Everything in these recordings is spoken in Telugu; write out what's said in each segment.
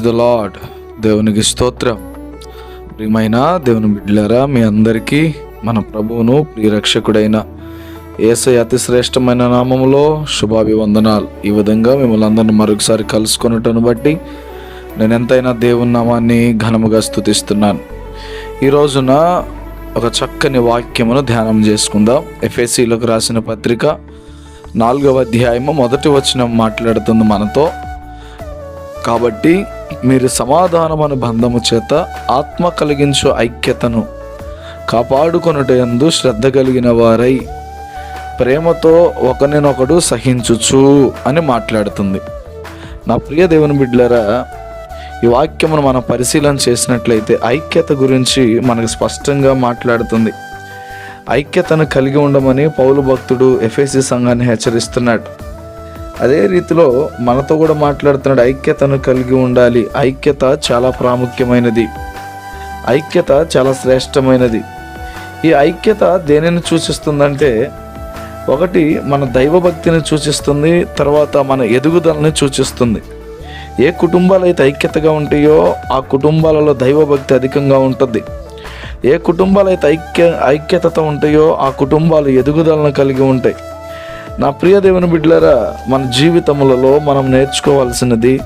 ప్రైజ్ ద లాడ్ దేవునికి స్తోత్రం. ప్రియమైన దేవుని బిడ్డలారా మీ అందరికీ మన ప్రభువును ప్రియరక్షకుడైన ఏసై అతి శ్రేష్టమైన నామములో శుభాభివందనాలు. ఈ విధంగా మిమ్మల్ని అందరిని మరొకసారి కలుసుకున్నటను బట్టి నేను ఎంతైనా దేవుని నామాన్ని ఘనముగా స్థుతిస్తున్నాను ఈ రోజున ఒక చక్కని వాక్యమును ధ్యానం చేసుకుందాం. ఎఫ్ఎస్సిలోకి రాసిన పత్రిక నాలుగవ అధ్యాయము మొదటి వచనం మాట్లాడుతుంది మనతో. కాబట్టి మీరు సమాధానం బంధము చేత ఆత్మ కలిగించు ఐక్యతను కాపాడుకొనుట యందు శ్రద్ధ కలిగిన వారై ప్రేమతో ఒకరినొకడు సహించుచు అని మాట్లాడుతుంది. నా ప్రియ దేవుని బిడ్డలరా ఈ వాక్యమును మనం పరిశీలన చేసినట్లయితే ఐక్యత గురించి మనకు స్పష్టంగా మాట్లాడుతుంది. ఐక్యతను కలిగి ఉండమని పౌలు భక్తుడు ఎఫ్ఎసి సంఘాన్ని హెచ్చరిస్తున్నాడు. అదే రీతిలో మనతో కూడా మాట్లాడుతున్నాడు. ఐక్యతను కలిగి ఉండాలి. ఐక్యత చాలా ప్రాముఖ్యమైనది. ఐక్యత చాలా శ్రేష్టమైనది. ఈ ఐక్యత దేనిని సూచిస్తుందంటే ఒకటి మన దైవభక్తిని సూచిస్తుంది తర్వాత మన ఎదుగుదలని సూచిస్తుంది. ఏ కుటుంబాలు అయితే ఐక్యతగా ఉంటాయో ఆ కుటుంబాలలో దైవభక్తి అధికంగా ఉంటుంది. ఏ కుటుంబాలు అయితే ఐక్య ఐక్యతతో ఉంటాయో ఆ కుటుంబాలు ఎదుగుదలను కలిగి ఉంటాయి. నా ప్రియ దేవుని బిడ్డలారా మన జీవితములలో మనం నేర్చుకోవాల్సినది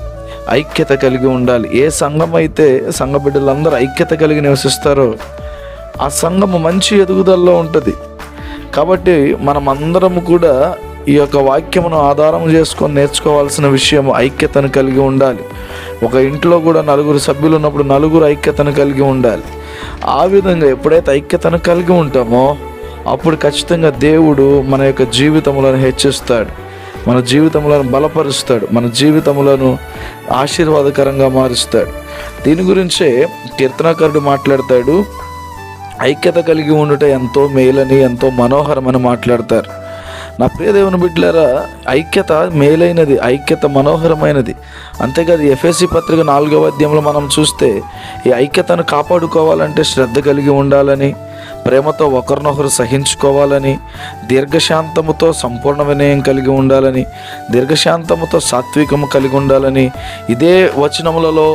ఐక్యత కలిగి ఉండాలి. ఏ సంఘం అయితే సంఘ బిడ్డలందరూ ఐక్యత కలిగి నివసిస్తారో ఆ సంఘము మంచి ఎదుగుదలలో ఉంటుంది. కాబట్టి మనం అందరం కూడా ఈ యొక్క వాక్యమును ఆధారం చేసుకొని నేర్చుకోవాల్సిన విషయం ఐక్యతను కలిగి ఉండాలి. ఒక ఇంట్లో కూడా నలుగురు సభ్యులు ఉన్నప్పుడు నలుగురు ఐక్యతను కలిగి ఉండాలి. ఆ విధంగా ఎప్పుడైతే ఐక్యతను కలిగి ఉంటామో అప్పుడు ఖచ్చితంగా దేవుడు మన యొక్క జీవితములను హెచ్చిస్తాడు. మన జీవితములను బలపరుస్తాడు. మన జీవితములను ఆశీర్వాదకరంగా మారుస్తాడు. దీని గురించే కీర్తనాకారుడు మాట్లాడతాడు. ఐక్యత కలిగి ఉండుట ఎంతో మేలని ఎంతో మనోహరమని మాట్లాడతారు. నా ప్రియదేవుని బిడ్డలారా ఐక్యత మేలైనది ఐక్యత మనోహరమైనది. అంతేకాదు ఎఫ్ఎస్సి పత్రిక నాలుగవ అధ్యాయంలో మనం చూస్తే ఈ ఐక్యతను కాపాడుకోవాలంటే శ్రద్ధ కలిగి ఉండాలని ప్రేమతో ఒకరినొకరు సహించుకోవాలని దీర్ఘశాంతముతో సంపూర్ణ వినయం కలిగి ఉండాలని దీర్ఘశాంతముతో సాత్వికము కలిగి ఉండాలని ఇదే వచనములలో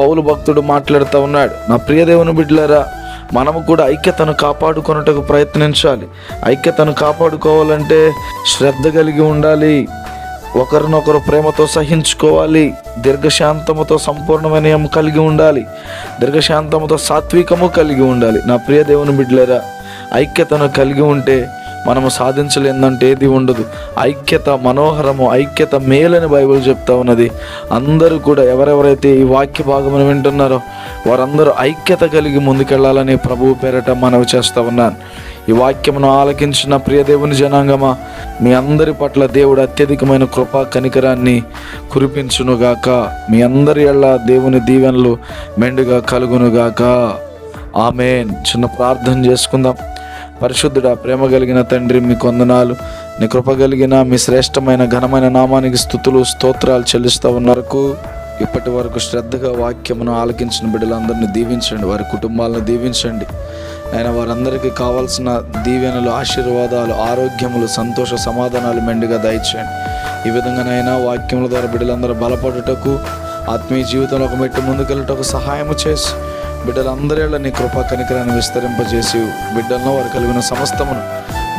పౌలు భక్తుడు మాట్లాడుతూ ఉన్నాడు. నా ప్రియదేవుని బిడ్డలరా బిడ్డలారా మనము కూడా ఐక్యతను కాపాడుకొనుటకు ప్రయత్నించాలి. ఐక్యతను కాపాడుకోవాలంటే శ్రద్ధ కలిగి ఉండాలి. ఒకరినొకరు ప్రేమతో సహించుకోవాలి దీర్ఘశాంతముతో సంపూర్ణమైన కలిగి ఉండాలి దీర్ఘశాంతముతో సాత్వికము కలిగి ఉండాలి. నా ప్రియ దేవుని బిడ్డలారా ఐక్యతను కలిగి ఉంటే మనము సాధించలేదంటే ఏది ఉండదు. ఐక్యత మనోహరము ఐక్యత మేలని బైబిల్ చెప్తా ఉన్నది. అందరూ కూడా ఎవరెవరైతే ఈ వాక్య భాగమును వింటున్నారో వారందరూ ఐక్యత కలిగి ముందుకెళ్ళాలని ప్రభువు పేరట మనవి చేస్తూ ఉన్నాను. ఈ వాక్యమును ఆలకించిన ప్రియ దేవుని జనాంగమా మీ అందరి పట్ల దేవుడు అత్యధికమైన కృపా కనికరాన్ని కురిపించునుగాక. మీ అందరి ఎళ్ళ దేవుని దీవెనలు మెండుగా కలుగునుగాక. ఆమె చిన్న ప్రార్థన చేసుకుందాం. పరిశుద్ధుడా ప్రేమ కలిగిన తండ్రి మీ కొందనాలు నీ కృప కలిగిన మీ శ్రేష్టమైన ఘనమైన నామానికి స్థుతులు స్తోత్రాలు చెల్లిస్తూ ఉన్నరకు ఇప్పటి వరకు శ్రద్ధగా వాక్యమును ఆలకించిన బిడ్డలందరినీ దీవించండి. వారి కుటుంబాలను దీవించండి. ఆయన వారందరికీ కావాల్సిన దీవెనలు ఆశీర్వాదాలు ఆరోగ్యములు సంతోష సమాధానాలు మెండుగా దయచేయండి. ఈ విధంగానైనా వాక్యముల ద్వారా బిడ్డలందరూ బలపడుటకు ఆత్మీయ జీవితంలో ఒక మెట్టు ముందుకెళ్ళటకు సహాయము చేసి బిడ్డలందరి నీ కృపా కనికరాన్ని విస్తరింపజేసి బిడ్డలను వారు కలిగిన సమస్తమును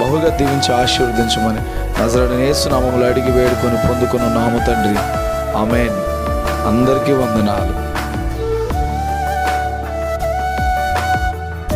బహుగా దీవించి ఆశీర్వదించమని నజరని నామములు అడిగి వేడుకొని పొందుకున్న నామ తండ్రి. ఆమెన్. అందరికీ వందనాలు.